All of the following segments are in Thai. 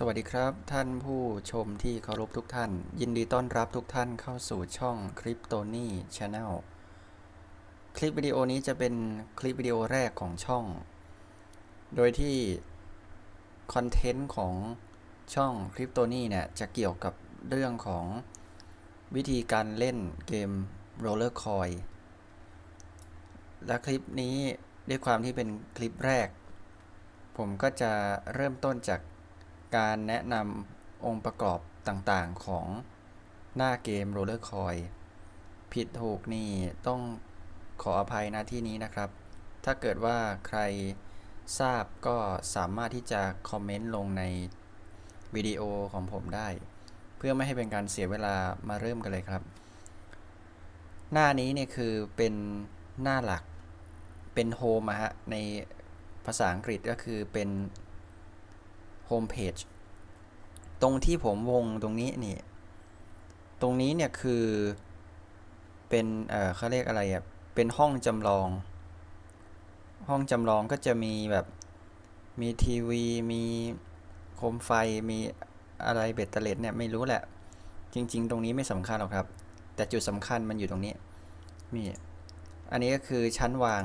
สวัสดีครับ ท่านผู้ชมที่เคารพทุกท่าน ยินดีต้อนรับทุกท่านเข้าสู่ช่อง c r y p t o n y Channel คลิปวิดีโอนี้จะเป็นคลิปวิดีโอแรกของช่อง โดยที่คอนเทนต์ของช่อง c r y p t o n y เนี่ยจะเกี่ยวกับเรื่องของวิธีการเล่นเกม Roller Coin และคลิปนี้ด้วยความที่เป็นคลิปแรก ผมก็จะเริ่มต้นจาก การแนะนำองค์ประกอบต่างๆของหน้าเกม Roller Coin ผิดถูกนี่ต้องขออภัยนะที่นี้นะครับ ถ้าเกิดว่าใครทราบก็สามารถที่จะคอมเมนต์ลงในวิดีโอของผมได้ เพื่อไม่ให้เป็นการเสียเวลามาเริ่มกันเลยครับ หน้านี้เนี่ยคือเป็นหน้าหลักเป็นโฮมอะฮะในภาษาอังกฤษก็คือเป็น โฮมเพจตรงที่ผมวงตรงนี้นี่ ตรงนี้เนี่ยคือเป็นเออเขาเรียกอะไรอะ เป็นห้องจำลอง ห้องจำลองก็จะมีแบบมีทีวี มีโคมไฟมีอะไรเบ็ดเตล็ดเนี่ยไม่รู้แหละ จริง ๆ ตรงนี้ไม่สำคัญหรอกครับ แต่จุดสำคัญมันอยู่ตรงนี้มีอันนี้ก็คือชั้นวาง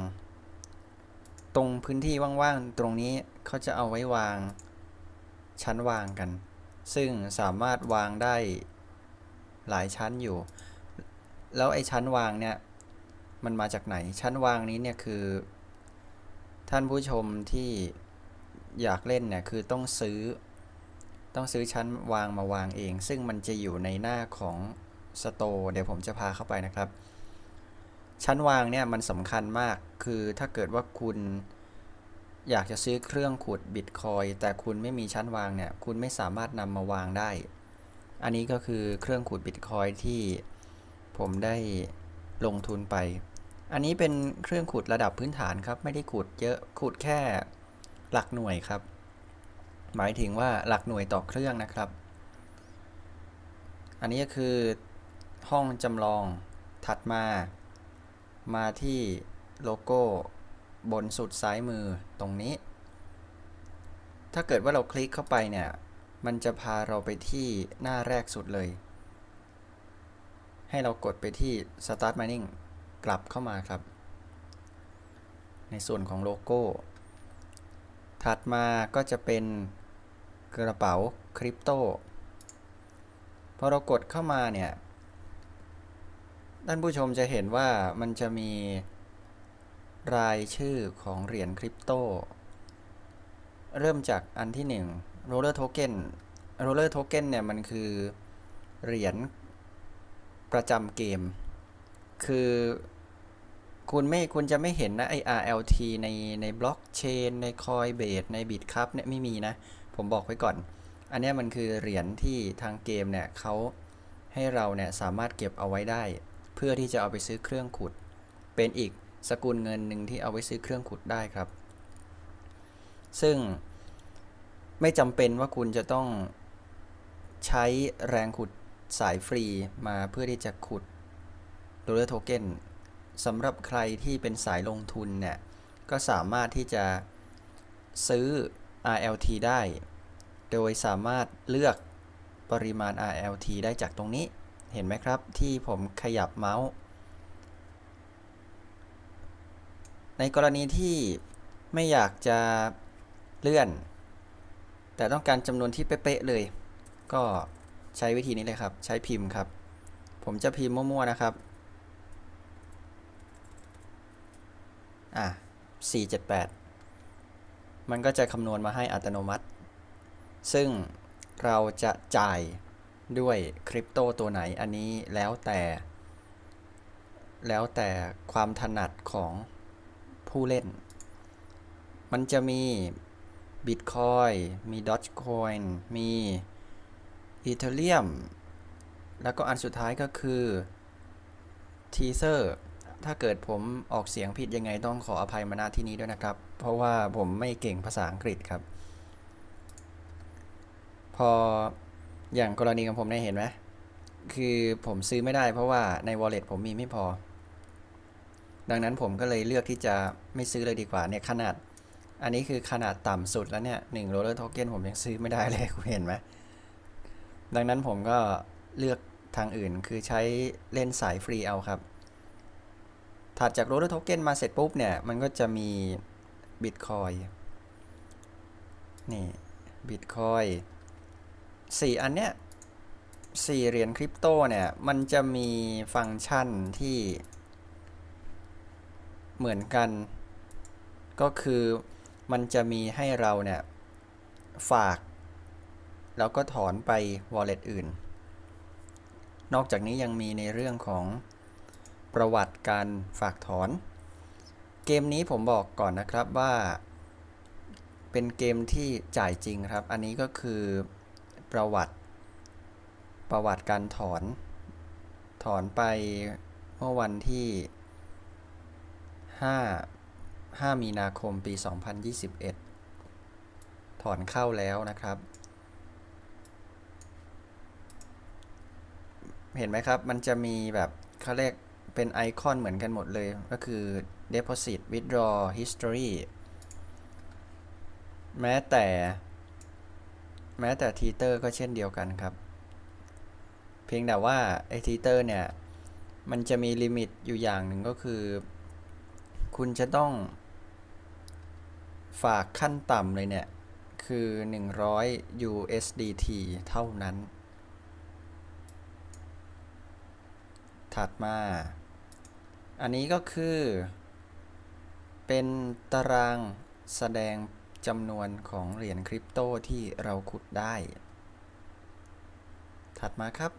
ตรงพื้นที่ว่างๆ ตรงนี้เขาจะเอาไว้วาง ชั้นวางกัน ซึ่งสามารถวางได้หลายชั้นอยู่ แล้วไอ้ชั้นวางเนี่ยมันมาจากไหน ชั้นวางนี้เนี่ยคือ ท่านผู้ชมที่อยากเล่นเนี่ยคือต้องซื้อ ต้องซื้อชั้นวางมาวางเอง ซึ่งมันจะอยู่ในหน้าของสโตเดี๋ยวผมจะพาเข้าไปนะครับ ชั้นวางเนี่ยมันสำคัญมากคือถ้าเกิดว่าคุณ อยากจะซื้อเครื่องขุดบิตคอยแต่คุณไม่มีชั้นวางเนี่ย คุณไม่สามารถนำมาวางได้ อันนี้ก็คือเครื่องขุดบิตคอยที่ผมได้ลงทุนไป อันนี้เป็นเครื่องขุดระดับพื้นฐานครับ ไม่ได้ขุดเยอะ ขุดแค่หลักหน่วยครับ หมายถึงว่าหลักหน่วยต่อเครื่องนะครับ อันนี้ก็คือห้องจำลองถัดมา มาที่โลโก้ บนสุดซ้ายมือตรงนี้ ถ้าเกิดว่าเราคลิกเข้าไปเนี่ย มันจะพาเราไปที่หน้าแรกสุดเลย ให้เรากดไปที่ start mining กลับเข้ามาครับ ในส่วนของโลโก้ ถัดมาก็จะเป็นกระเป๋าคริปโตพอเรากดเข้ามาเนี่ย ท่านผู้ชมจะเห็นว่ามันจะมี รายชื่อของเหรียญคริปโต เริ่มจากอันที่1 Roller Token Roller Token เนี่ยมันคือเหรียญประจำเกม คือคุณไม่คุณจะไม่เห็นนะไอ RLT ในในบล็อกเชนใน Coinbase ใน Bitcup เนี่ยไม่มีนะ ผมบอกไว้ก่อน อันนี้มันคือเหรียญที่ทางเกมเนี่ยเขาให้เราเนี่ยสามารถเก็บเอาไว้ได้ เพื่อที่จะเอาไปซื้อเครื่องขุด เป็นอีก สกุลเงินหนึ่งที่เอาไว้ซื้อเครื่องขุดได้ครับ ซึ่งไม่จำเป็นว่าคุณจะต้องใช้แรงขุดสายฟรีมาเพื่อที่จะขุดโดลลาร์โทเก้นสำหรับใครที่เป็นสายลงทุนเนี่ย ก็สามารถที่จะซื้อ RLT ได้ โดยสามารถเลือกปริมาณ RLT ได้จากตรงนี้ เห็นไหมครับ ที่ผมขยับเมาส์ ในกรณีที่ไม่อยากจะเลื่อน แต่ต้องการจำนวนที่เป๊ะๆเลย ก็ใช้วิธีนี้เลยครับ ใช้พิมพ์ครับ ผมจะพิมพ์มั่วๆนะครับ อะ 478 มันก็จะคำนวณมาให้อัตโนมัติ ซึ่งเราจะจ่ายด้วยคริปโตตัวไหนอันนี้แล้วแต่ แล้วแต่ความถนัดของ ผู้เล่น มันจะมี Bitcoin มี Dogecoin มี Ethereum แล้วก็อันสุดท้ายก็คือ Tether ถ้าเกิดผมออกเสียงผิดยังไงต้องขออภัยมาณที่นี้ด้วยนะครับ เพราะว่าผมไม่เก่งภาษาอังกฤษครับ พออย่างกรณีของผมเนี่ยเห็นไหมคือผมซื้อไม่ได้เพราะว่าใน wallet ผมมีไม่พอ ดังนั้นผมก็เลยเลือกที่จะไม่ซื้อเลยดีกว่าเนี่ยขนาด อันนี้คือขนาดต่ำสุดแล้วเนี่ยหนึ่งโรลเลอร์โทเก้นผมยังซื้อไม่ได้เลยคุณเห็นไหมดังนั้นผมก็เลือกทางอื่นคือใช้เล่นสายฟรีเอาครับ ถัดจากโรลเลอร์โทเก้นมาเสร็จปุ๊บเนี่ย มันก็จะมีบิตคอยนี่บิตคอยสี่อันเนี้ยสี่เหรียญคริปโตเนี่ย มันจะมีฟังก์ชันที่ เหมือนกัน ก็คือมันจะมีให้เราเนี่ยฝาก แล้วก็ถอนไป wallet อื่น นอกจากนี้ยังมีในเรื่องของประวัติการฝากถอน เกมนี้ผมบอกก่อนนะครับว่า เป็นเกมที่จ่ายจริงครับ อันนี้ก็คือประวัติประวัติการถอน ถอนไปเมื่อวันที่ 5 5 มีนาคมปี 2021 ถอนเข้าแล้วนะครับ เห็นไหมครับ มันจะมีแบบเขาเรียกเป็นไอคอนเหมือนกันหมดเลย ก็คือ deposit withdraw history แม้แต่ แม้แต่ทีเตอร์ก็เช่นเดียวกันครับ เพียงแต่ว่าไอทีเตอร์เนี่ย มันจะมีลิมิตอยู่อย่างหนึ่งก็คือ คุณจะต้องฝากขั้นต่ำเลยเนี่ย คือ 100 USDT เท่านั้น ถัดมา อันนี้ก็คือ เป็นตารางแสดงจำนวนของเหรียญคริปโตที่เราขุดได้ ถัดมาครับ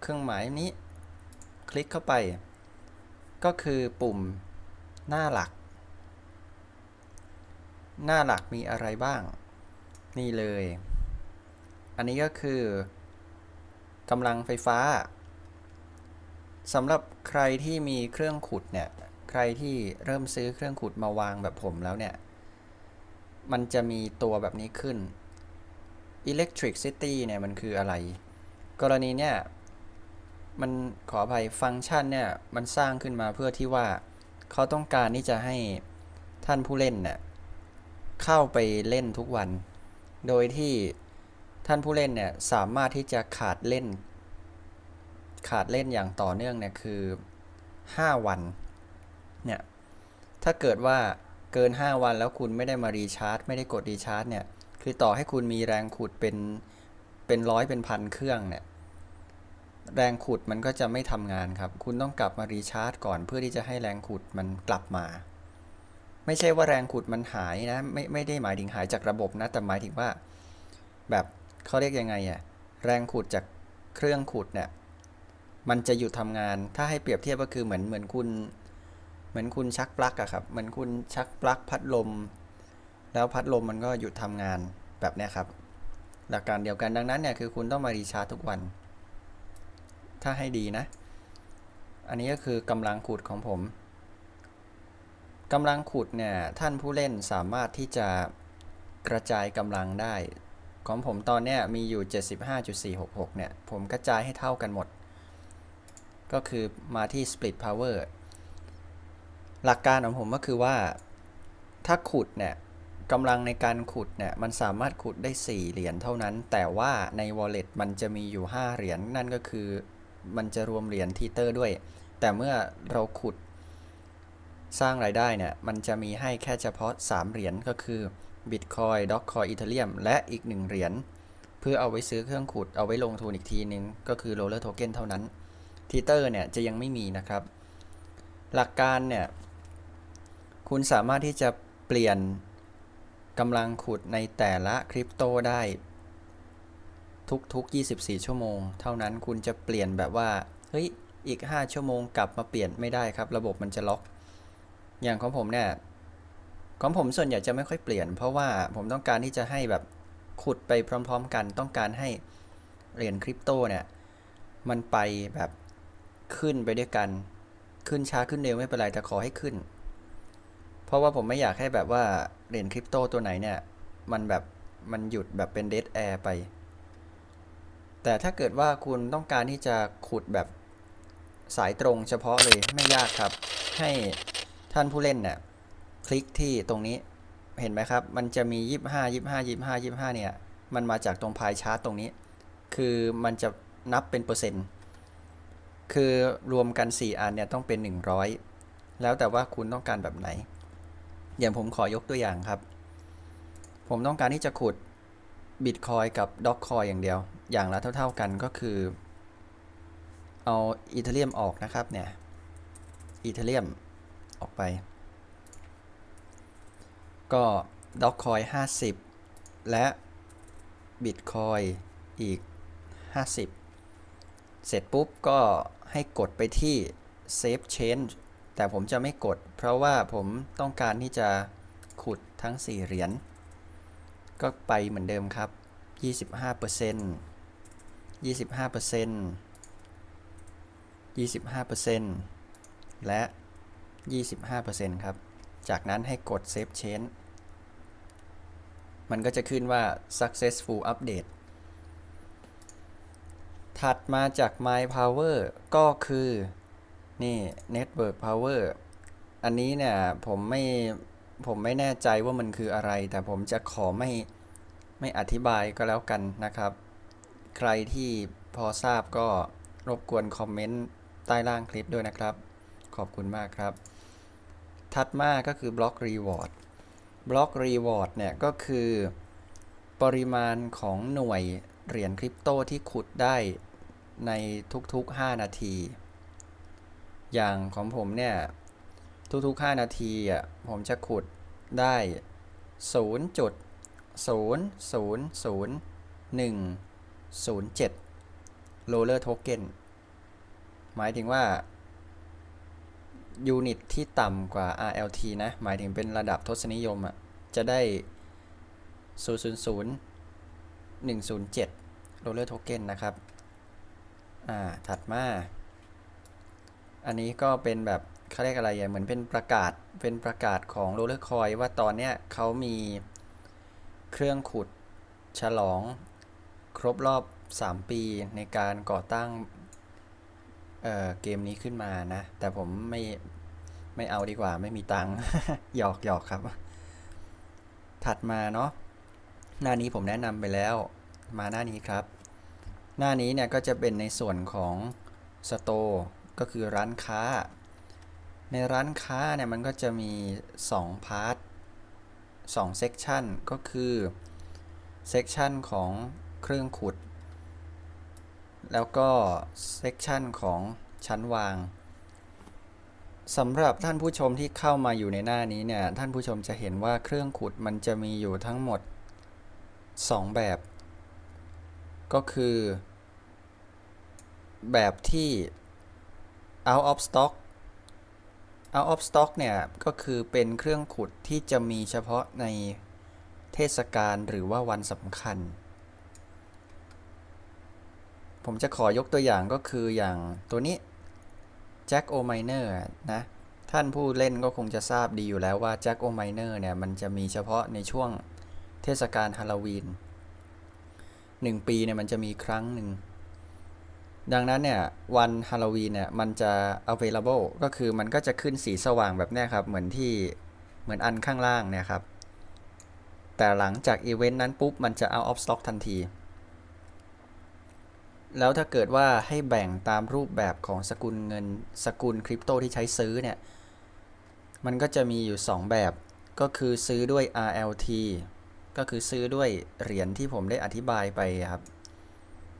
เครื่องหมายนี้ คลิกเข้าไป ก็คือปุ่มหน้าหลัก หน้าหลักมีอะไรบ้าง นี่เลย อันนี้ก็คือกำลังไฟฟ้าสำหรับใครที่มีเครื่องขุดเนี่ย ใครที่เริ่มซื้อเครื่องขุดมาวางแบบผมแล้วเนี่ย มันจะมีตัวแบบนี้ขึ้น electricity เนี่ยมันคืออะไร กรณีเนี่ย มันขออภัยฟังก์ชันเนี่ยมันสร้างขึ้นมาเพื่อที่ว่าเขาต้องการที่จะให้ท่านผู้เล่นเนี่ยเข้าไปเล่นทุกวัน โดยที่ท่านผู้เล่นเนี่ยสามารถที่จะขาดเล่น ขาดเล่นอย่างต่อเนื่องเนี่ยคือ 5 วันเนี่ยถ้าเกิดว่าเกิน 5 วันแล้วคุณไม่ได้มารีชาร์จ ไม่ได้กดรีชาร์จเนี่ยคือต่อให้คุณมีแรงขุดเป็นเป็นร้อยเป็นพันเครื่องเนี่ย แรงขุดมันก็จะไม่ทำงานครับ คุณต้องกลับมารีชาร์จก่อนเพื่อที่จะให้แรงขุดมันกลับมา ไม่ใช่ว่าแรงขุดมันหายนะ ไม่ไม่ได้หมายถึงหายจากระบบนะ แต่หมายถึงว่า แบบเขาเรียกยังไงอะแรงขุดจากเครื่องขุดเนี่ยมันจะหยุดทำงาน ถ้าให้เปรียบเทียบก็คือเหมือนเหมือนคุณ เหมือนคุณชักปลั๊กอะครับ เหมือนคุณชักปลั๊กพัดลม แล้วพัดลมมันก็หยุดทำงานแบบนี้ครับ หลักการเดียวกันดังนั้นเนี่ยคือคุณต้องมารีชาร์จทุกวัน ถ้าให้ดีนะ อันนี้ก็คือกำลังขุดของผมกำลังขุดเนี่ยท่านผู้เล่นสามารถที่จะกระจายกำลังได้ ของผมตอนเนี้ยมีอยู่ 75.466 เนี่ย ผมกระจายให้เท่ากันหมด ก็คือมาที่ split power หลักการของผมก็คือว่าถ้าขุดเนี่ยกำลังในการขุดเนี่ยมันสามารถขุดได้ 4 เหรียญเท่านั้น แต่ว่าใน wallet มันจะมีอยู่ 5 เหรียญนั่นก็คือ มันจะรวมเหรียญทีเตอร์ด้วย แต่เมื่อเราขุดสร้างรายได้เนี่ย มันจะมีให้แค่เฉพาะ 3 เหรียญก็คือ Bitcoin d o g c o i n Ethereum และอีก 1 เหรียญ เพื่อเอาไว้ซื้อเครื่องขุดเอาไว้ลงทุนอีกทีนึง ก็คือ Roller Token เท่านั้นทีเตอร์เนี่ยจะยังไม่มีนะครับ หลักการเนี่ย คุณสามารถที่จะเปลี่ยนกำลังขุดในแต่ละคริปโตได้ ทุกๆ 24 ชั่วโมง เท่านั้นคุณจะเปลี่ยนแบบว่า เฮ้ย อีก 5 ชั่วโมงกลับมาเปลี่ยนไม่ได้ครับ ระบบมันจะล็อก อย่างของผมเนี่ย ของผมส่วนใหญ่จะไม่ค่อยเปลี่ยน เพราะว่าผมต้องการที่จะให้แบบขุดไปพร้อม ๆ กัน ต้องการให้เหรียญคริปโตเนี่ย มันไปแบบขึ้นไปด้วยกัน ขึ้นช้าขึ้นเร็วไม่เป็นไร แต่ขอให้ขึ้น เพราะว่าผมไม่อยากให้แบบว่าเหรียญคริปโตตัวไหนเนี่ย มันแบบมันหยุดแบบเป็นเด a แอร์ไป แต่ถ้าเกิดว่าคุณต้องการที่จะขุดแบบสายตรงเฉพาะเลยไม่ยากครับ ให้ท่านผู้เล่นเนี่ยคลิกที่ตรงนี้เห็นไหมครับ มันจะมียี่ห้ายี่ห้ายี่ห้ายี่ห้าเนี่ย มันมาจากตรงพายชาร์ตตรงนี้ คือมันจะนับเป็นเปอร์เซ็นต์ คือรวมกัน 4 อันเนี่ยต้องเป็น 100 แล้วแต่ว่าคุณต้องการแบบไหน อย่างผมขอยกตัวอย่างครับ ผมต้องการที่จะขุดบิตคอยกับด็อกคอยอย่างเดียว อย่างละเท่า ๆกันก็คือ เอาอีเทเรียมออกนะครับเนี่ยอีเทเรียมออกไป ก็ด็อกคอย50 และบิตคอยอีก 50 เสร็จปุ๊บก็ให้กดไปที่ Save Change แต่ผมจะไม่กด เพราะว่าผมต้องการที่จะขุดทั้ง 4 เหรียญ ก็ไปเหมือนเดิมครับ 25% 25% 25%และ25%ครับ จากนั้นให้กด Save Change มันก็จะขึ้นว่า successful update ถัดมาจาก My Power ก็คือ นี่ Network Power อันนี้เนี่ย ผมไม่ ผมไม่แน่ใจว่ามันคืออะไร แต่ผมจะขอไม่ ไม่อธิบายก็แล้วกันนะครับ ใครที่พอทราบก็รบกวนคอมเมนต์ใต้ล่างคลิปด้วยนะครับ ขอบคุณมากครับ ถัดมาก็คือ Block Reward Block Reward เนี่ยก็คือ ปริมาณของหน่วยเหรียญคริปโตที่ขุดได้ในทุกๆ 5 นาที อย่างของผมเนี่ย ทุกๆ 5 นาทีอะผมจะขุดได้ 07 Roller Token หมายถึงว่ายูนิตที่ต่ำกว่า RLT นะ หมายถึงเป็นระดับทศนิยมอะ จะได้ 000 107 Roller Token นะครับ อ่า ถัดมา อันนี้ก็เป็นแบบเขาเรียกอะไรอะเหมือนเป็นประกาศ เป็นประกาศของ Roller Coin ว่าตอนเนี้ยเขามีเครื่องขุดฉลอง ครบรอบ 3 ปีในการก่อตั้งเเกมนี้ขึ้นมานะ แต่ผมไม่ไม่เอาดีกว่าไม่มีตังค์หยอกหยอกครับ ถัดมาเนาะหน้านี้ผมแนะนำไปแล้วมาหน้านี้ครับ หน้านี้เนี่ยก็จะเป็นในส่วนของสโตร์ก็คือร้านค้า ในร้านค้าเนี่ยมันก็จะมี 2 พาร์ท2เซกชันก็คือเซกชันของ เครื่องขุด แล้วก็เซกชันของชั้นวางสำหรับท่านผู้ชมที่เข้ามาอยู่ในหน้านี้เนี่ยท่านผู้ชมจะเห็นว่าเครื่องขุดมันจะมีอยู่ทั้งหมด 2 แบบ ก็คือ แบบที่ out of stock out of stock เนี่ยก็คือเป็นเครื่องขุดที่จะมีเฉพาะในเทศกาลหรือว่าวันสำคัญ ผมจะขอยกตัวอย่างก็คืออย่างตัวนี้ Jack O Miner นะ ท่านผู้เล่นก็คงจะทราบดีอยู่แล้วว่า Jack O Miner เนี่ย มันจะมีเฉพาะในช่วงเทศกาลฮาโลวีนหนึ่งปีเนี่ยมันจะมีครั้งหนึ่ง ดังนั้นเนี่ยวันฮาโลวีนเนี่ยมันจะ available ก็คือมันก็จะขึ้นสีสว่างแบบนี้ครับ เหมือนที่เหมือนอันข้างล่างเนี่ยครับ แต่หลังจากอีเวนต์นั้นปุ๊บ มันจะ out of stock ทันที แล้วถ้าเกิดว่าให้แบ่งตามรูปแบบของสกุลเงินสกุลคริปโตที่ใช้ซื้อเนี่ย มันก็จะมีอยู่ 2 แบบ ก็คือซื้อด้วย RLT ก็คือซื้อด้วยเหรียญที่ผมได้อธิบายไปครับ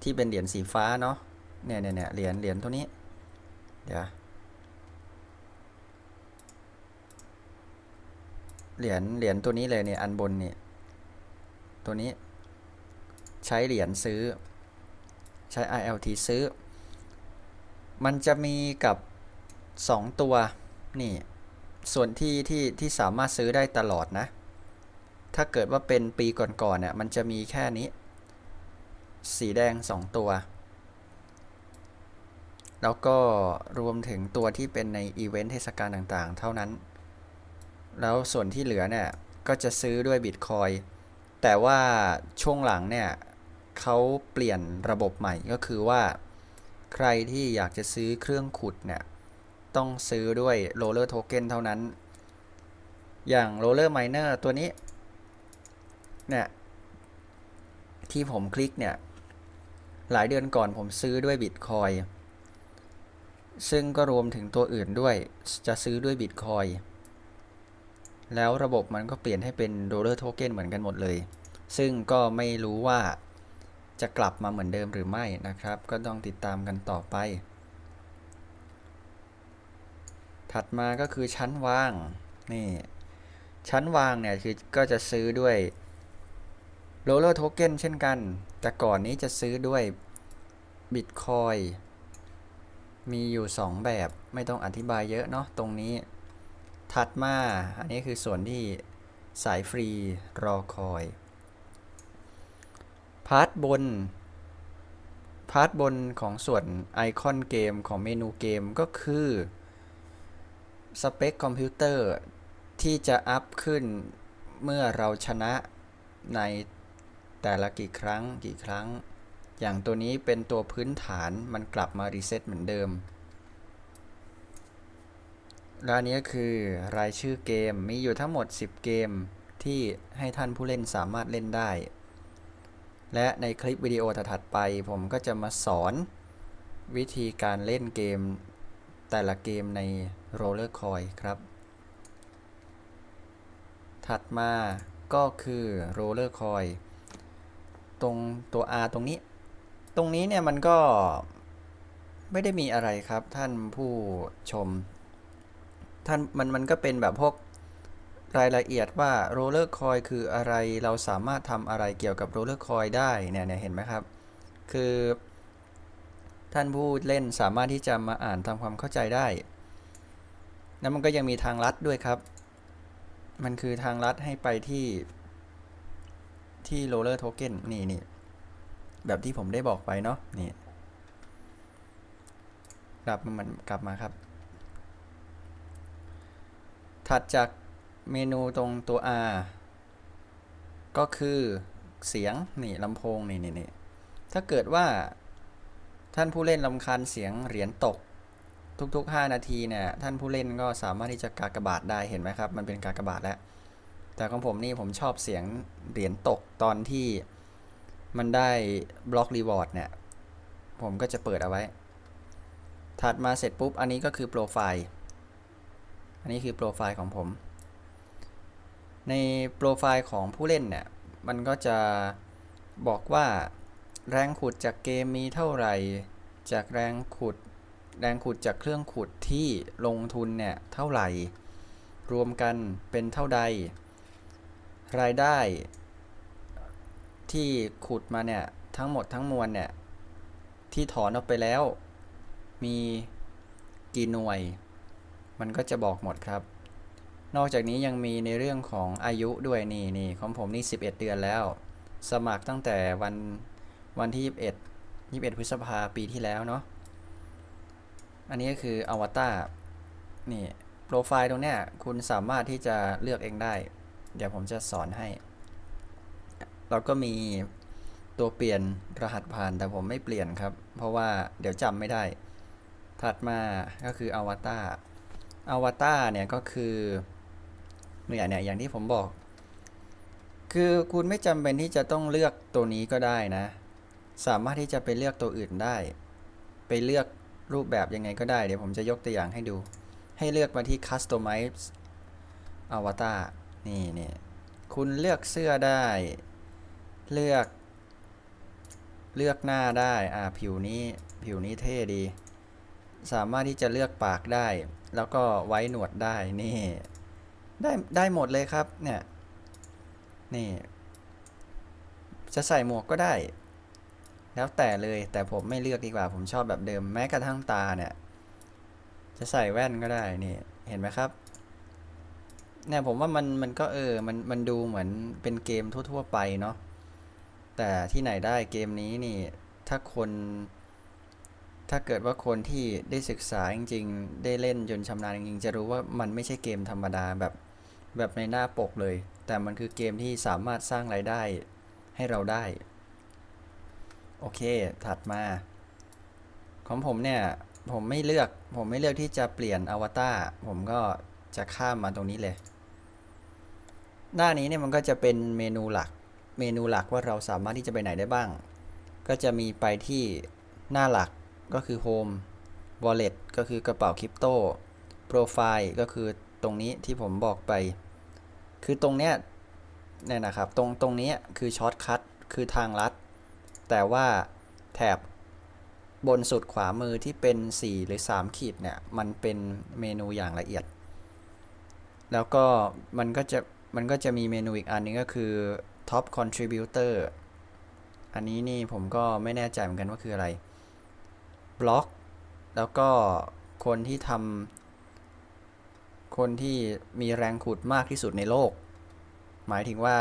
ที่เป็นเหรียญสีฟ้าเนาะ เนี่ยเนี่ยเนี่ยเหรียญเหรียญตัวนี้ เดี๋ยว เหรียญเหรียญตัวนี้เลยเนี่ยอันบนเนี่ย ตัวนี้ใช้เหรียญซื้อ ใช้ ILT ซื้อ มันจะมีกับ 2 ตัวนี่ส่วนที่ที่ที่สามารถซื้อได้ตลอดนะ ถ้าเกิดว่าเป็นปีก่อนๆเนี่ยมันจะมีแค่นี้ สีแดง 2 ตัว แล้วก็รวมถึงตัวที่เป็นในอีเวนต์เทศกาลต่างๆ เท่านั้น แล้วส่วนที่เหลือเนี่ยก็จะซื้อด้วยบิตคอยแต่ว่าช่วงหลังเนี่ย เขาเปลี่ยนระบบใหม่ก็คือว่า ใครที่อยากจะซื้อเครื่องขุดเนี่ยต้องซื้อด้วย Roller Token เท่านั้น อย่าง Roller Miner ตัวนี้ เนี่ย ที่ผมคลิกเนี่ย หลายเดือนก่อนผมซื้อด้วยบิตคอยซึ่งก็รวมถึงตัวอื่นด้วย จะซื้อด้วยบิตคอยแล้วระบบมันก็เปลี่ยนให้เป็นโดลลาร์โทเก้นเหมือนกันหมดเลย ซึ่งก็ไม่รู้ว่า จะกลับมาเหมือนเดิมหรือไม่นะครับ ก็ต้องติดตามกันต่อไป ถัดมาก็คือชั้นวางนี่ชั้นวางเนี่ยคือก็จะซื้อด้วยโรลเลอร์โทเก้นเช่นกัน แต่ก่อนนี้จะซื้อด้วยบิตคอยมีอยู่ 2 แบบไม่ต้องอธิบายเยอะเนาะตรงนี้ ถัดมา อันนี้คือส่วนที่สายฟรีรอคอย พาร์ทบน พาร์ทบนของส่วนไอคอนเกมของเมนูเกมก็คือสเปคคอมพิวเตอร์ที่จะอัพขึ้นเมื่อเราชนะในแต่ละกี่ครั้งกี่ครั้ง อย่างตัวนี้เป็นตัวพื้นฐานมันกลับมารีเซ็ตเหมือนเดิมและนี้คือรายชื่อเกมมีอยู่ทั้งหมด 10 เกมที่ให้ท่านผู้เล่นสามารถเล่นได้ และในคลิปวิดีโอถัดไป ผมก็จะมาสอนวิธีการเล่นเกมแต่ละเกมใน Roller Coin ครับ ถัดมาก็คือ Roller Coin ตรงตัว R ตรงนี้ ตรงนี้เนี่ยมันก็ไม่ได้มีอะไรครับท่านผู้ชม ท่านมันมันก็เป็นแบบพวก รายละเอียดว่าโรลเลอร์คอยคืออะไรเราสามารถทำอะไรเกี่ยวกับโรลเลอร์คอยได้เนี่ยเห็นไหมครับ คือ ท่านผู้เล่นสามารถที่จะมาอ่านทำความเข้าใจได้แล้วมันก็ยังมีทางลัดด้วยครับ มันคือทางลัดให้ไปที่ที่โรลเลอร์โทเก้นนี่นี่แบบที่ผมได้บอกไปเนาะนี่กลับมันกลับมาครับ ถัดจาก เมนูตรงตัว R ก็คือเสียงนี่ลำโพงนี่นี่นถ้าเกิดว่าท่านผู้เล่นลำคาญเสียงเหรียญตกทุกๆ 5 นาทีเนี่ยท่านผู้เล่นก็สามารถที่จะกากบาทได้เห็นไหมครับ มันเป็นกากบาทแล้ว แต่ของผมนี่ผมชอบเสียงเหรียญตกตอนที่มันได้บล็อกรีวอร์ดเนี่ย ผมก็จะเปิดเอาไว้ ถัดมาเสร็จปุ๊บ อันนี้ก็คือโปรไฟล์ อันนี้คือโปรไฟล์ของผม ในโปรไฟล์ของผู้เล่นเนี่ย มันก็จะบอกว่าแรงขุดจากเกมมีเท่าไหร่ จากแรงขุด แรงขุดจากเครื่องขุดที่ลงทุนเนี่ยเท่าไหร่ รวมกันเป็นเท่าใด รายได้ที่ขุดมาเนี่ยทั้งหมดทั้งมวลเนี่ยที่ถอนออกไปแล้ว มีกี่หน่วย มันก็จะบอกหมดครับ นอกจากนี้ยังมีในเรื่องของอายุด้วยนี่นี่ของผมนี่ 11 เดือนแล้ว สมัครตั้งแต่วันวันที่ 21 21 พฤษภาปีที่แล้วเนาะอันนี้ก็คืออวตารนี่โปรไฟล์ตรงเนี้ยคุณสามารถที่จะเลือกเองได้ เดี๋ยวผมจะสอนให้ เราก็มีตัวเปลี่ยนรหัสผ่านแต่ผมไม่เปลี่ยนครับ เพราะว่าเดี๋ยวจำไม่ได้ ถัดมาก็คืออวตารอวตารเนี่ยก็คือ เนี่ยเนี่ยอย่างที่ผมบอก คือคุณไม่จำเป็นที่จะต้องเลือกตัวนี้ก็ได้นะ สามารถที่จะไปเลือกตัวอื่นได้ ไปเลือกรูปแบบยังไงก็ได้ เดี๋ยวผมจะยกตัวอย่างให้ดู ให้เลือกมาที่ customize avatar นี่นี่คุณเลือกเสื้อได้ เลือกเลือกหน้าได้ อ่า ผิวนี้ ผิวนี้เท่ดี สามารถที่จะเลือกปากได้ แล้วก็ไว้หนวดได้ นี่ ได้ได้หมดเลยครับเนี่ยนี่ จะใส่หมวกก็ได้ แล้วแต่เลยแต่ผมไม่เลือกดีกว่า ผมชอบแบบเดิมแม้กระทั่งตาเนี่ย จะใส่แว่นก็ได้นี่เห็นไหมครับเนี่ยผมว่ามันมันก็เออมันมันดูเหมือนเป็นเกมทั่ว ๆ ไปเนาะแต่ที่ไหนได้เกมนี้นี่ถ้าคนถ้าเกิดว่าคนที่ได้ศึกษาจริง ๆ ได้เล่นจนชำนาญจริงๆจะรู้ว่ามันไม่ใช่เกมธรรมดาแบบ แบบในหน้าปกเลย แต่มันคือเกมที่สามารถสร้างรายได้ให้เราได้ โอเค ถัดมา ของผมเนี่ย ผมไม่เลือก ผมไม่เลือกที่จะเปลี่ยนอวตาร ผมก็จะข้ามมาตรงนี้เลย หน้านี้เนี่ยมันก็จะเป็นเมนูหลัก เมนูหลักว่าเราสามารถที่จะไปไหนได้บ้าง ก็จะมีไปที่หน้าหลักก็คือ Home Wallet ก็คือกระเป๋าคริปโต Profile ก็คือ ตรงนี้ที่ผมบอกไป คือตรงเนี้ยเนี่ยนะครับ ตรงตรงนี้คือช็อตคัทคือทางลัด แต่ว่าแถบบนสุดขวามือที่เป็น 4 หรือ 3 ขีดเนี่ย มันเป็นเมนูอย่างละเอียด แล้วก็มันก็จะมันก็จะมีเมนูอีกอันนึงก็คือ Top Contributor อันนี้นี่ผมก็ไม่แน่ใจเหมือนกันว่าคืออะไรบล็อก แล้วก็คนที่ทำ คนที่มีแรงขุดมากที่สุดในโลก หมายถึงว่า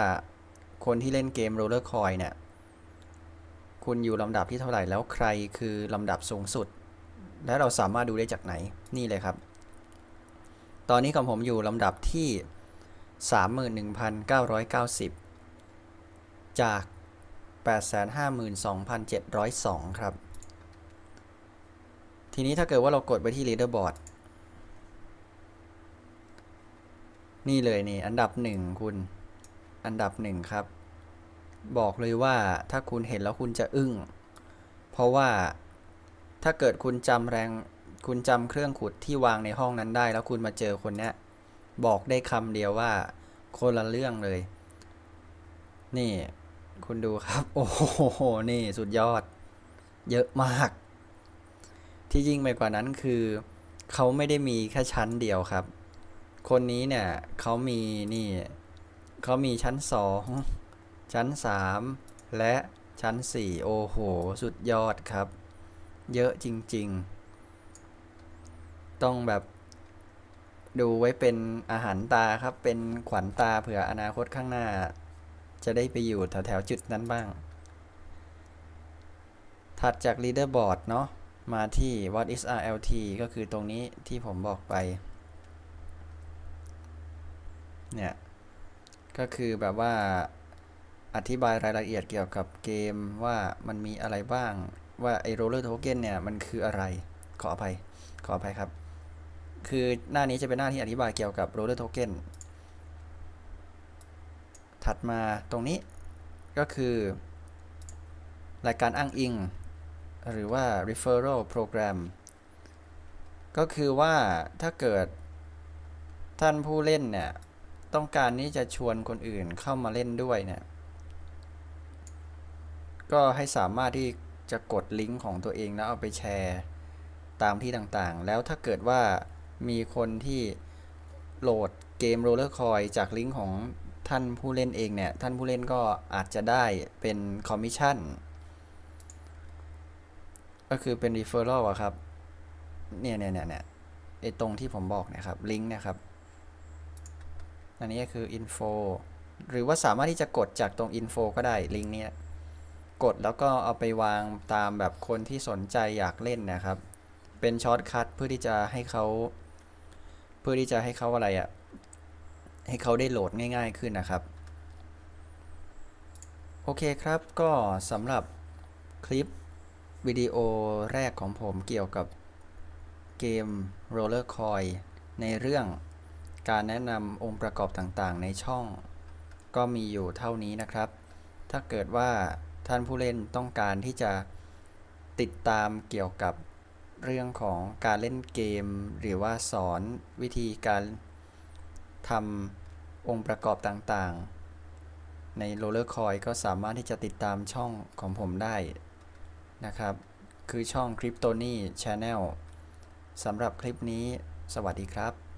คนที่เล่นเกม Roller Coin เนี่ย คุณอยู่ลำดับที่เท่าไหร่แล้วใครคือลำดับสูงสุด และเราสามารถดูได้จากไหนนี่เลยครับ ตอนนี้ของผมอยู่ลำดับที่ 31,990 จาก 852,702 ครับ ทีนี้ถ้าเกิดว่าเรากดไปที่ leaderboard นี่เลยนี่ อันดับหนึ่งคุณ อันดับหนึ่งครับ บอกเลยว่าถ้าคุณเห็นแล้วคุณจะอึ้ง เพราะว่าถ้าเกิดคุณจำแรงคุณจำเครื่องขุดที่วางในห้องนั้นได้ แล้วคุณมาเจอคนเนี้ยบอกได้คำเดียวว่าคนละเรื่องเลย นี่ คุณดูครับ โอ้โห นี่สุดยอด เยอะมาก ที่ยิ่งไปกว่านั้นคือ เขาไม่ได้มีแค่ชั้นเดียวครับ คนนี้เนี่ยเขามีนี่เขามีชั้นสองชั้นสามและชั้นสี่โอ้โห สุดยอดครับ เยอะจริง ๆ ต้องแบบดูไว้เป็นอาหารตาครับ เป็นขวัญตาเผื่ออนาคตข้างหน้า จะได้ไปอยู่แถวๆจุดนั้นบ้าง ถัดจาก leaderboard เนาะมาที่ what is RLT ก็คือตรงนี้ที่ผมบอกไป เนี่ย ก็คือแบบว่าอธิบายรายละเอียดเกี่ยวกับเกมว่ามันมีอะไรบ้าง ว่าไอ้ roller token เนี่ย มันคืออะไรขออภัยขออภัยครับ คือหน้านี้จะเป็นหน้าที่อธิบายเกี่ยวกับ roller token ถัดมาตรงนี้ก็คือ รายการอ้างอิง หรือว่า referral program ก็คือว่าถ้าเกิดท่านผู้เล่นเนี่ย ต้องการที่จะชวนคนอื่นเข้ามาเล่นด้วยเนี่ยก็ให้สามารถที่จะกดลิงก์ของตัวเองแล้วเอาไปแชร์ตามที่ต่างๆ แล้วถ้าเกิดว่ามีคนที่โหลดเกม Roller Coin จากลิงก์ของท่านผู้เล่นเองเนี่ย ท่านผู้เล่นก็อาจจะได้เป็นคอมมิชชั่น ก็คือเป็น referral อะครับ เนี่ยเนี่ยเนี่ยเนี่ยไอตรงที่ผมบอกนะครับ ลิงก์นะครับ อันนี้ก็คือ info หรือว่าสามารถที่จะกดจากตรง info ก็ได้ลิงก์นี้กดแล้วก็เอาไปวางตามแบบคนที่สนใจอยากเล่นนะครับ เป็นช็อตคัทเพื่อที่จะให้เขาเพื่อที่จะให้เขาอะไรอะ่ะ ให้เขาได้โหลดง่ายๆขึ้นนะครับ โอเคครับก็สำหรับคลิปวิดีโอแรกของผมเกี่ยวกับเกม Roller Coin ในเรื่อง การแนะนำองค์ประกอบต่างๆ ในช่อง ก็มีอยู่เท่านี้นะครับ ถ้าเกิดว่าท่านผู้เล่นต้องการที่จะติดตามเกี่ยวกับเรื่องของการเล่นเกม หรือว่าสอนวิธีการทำองค์ประกอบต่างๆ ใน Roller Coin ก็สามารถที่จะติดตามช่องของผมได้นะครับ คือช่อง Cryptony Channel สำหรับคลิปนี้ สวัสดีครับ